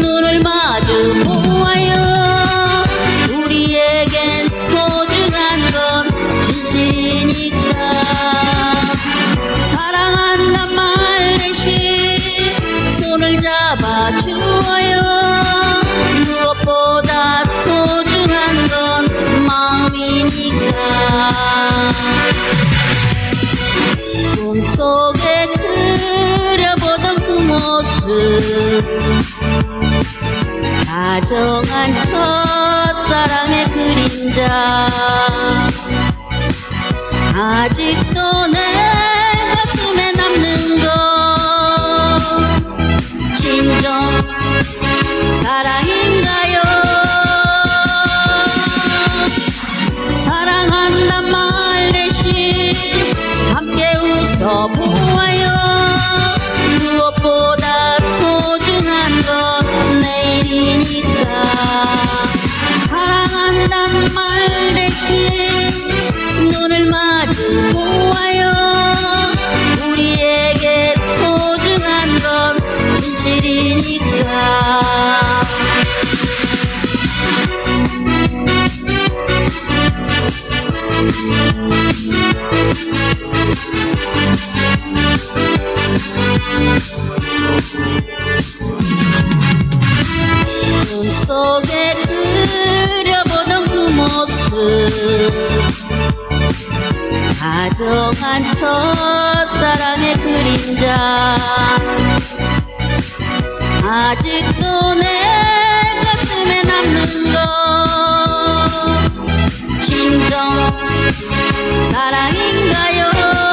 눈을 마주 보아요. 우리에겐 소중한 건 진실이니까. 사랑한단 말 대신 손을 잡아주어요. 무엇보다 소중한 건 마음이니까. 꿈속에 그려보던 그 모습 다정한 첫사랑의 그림자. 아직도 내 가슴에 남는 건 진정 사랑인가요? 사랑한단 말 대신 함께 웃어보 보아요 우리에게 소중한 건 진실이니까. 꿈속에 그려보던 그 모습 다정한 첫사랑의 그림자. 아직도 내 가슴에 남는 건 진정 사랑인가요